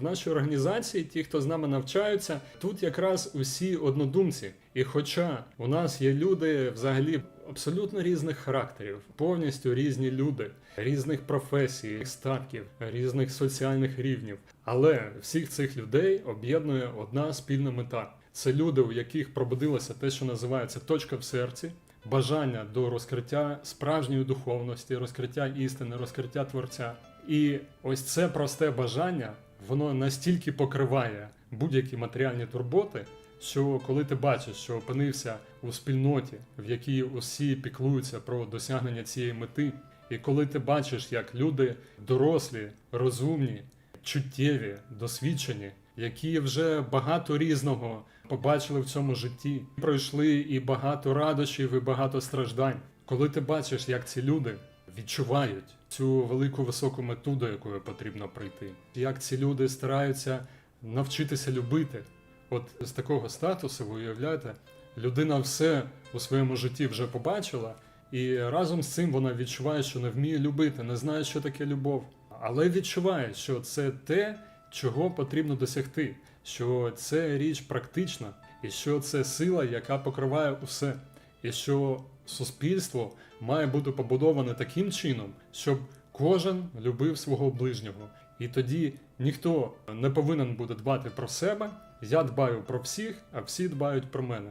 в нашій організації, ті, хто з нами навчаються, тут якраз усі однодумці. І хоча у нас є люди взагалі абсолютно різних характерів, повністю різні люди, різних професій, статків, різних соціальних рівнів, але всіх цих людей об'єднує одна спільна мета. Це люди, у яких пробудилося те, що називається точка в серці, бажання до розкриття справжньої духовності, розкриття істини, розкриття творця. І ось це просте бажання, воно настільки покриває будь-які матеріальні турботи, що коли ти бачиш, що опинився у спільноті, в якій усі піклуються про досягнення цієї мети, і коли ти бачиш, як люди дорослі, розумні, чуттєві, досвідчені, які вже багато різного побачили в цьому житті, пройшли і багато радощів, і багато страждань. Коли ти бачиш, як ці люди відчувають цю велику високу мету, до якої потрібно прийти, як ці люди стараються навчитися любити. От з такого статусу, ви уявляєте, людина все у своєму житті вже побачила, і разом з цим вона відчуває, що не вміє любити, не знає, що таке любов, але відчуває, що це те, чого потрібно досягти, що це річ практична, і що це сила, яка покриває усе, і що суспільство має бути побудоване таким чином, щоб кожен любив свого ближнього. І тоді ніхто не повинен буде дбати про себе. Я дбаю про всіх, а всі дбають про мене.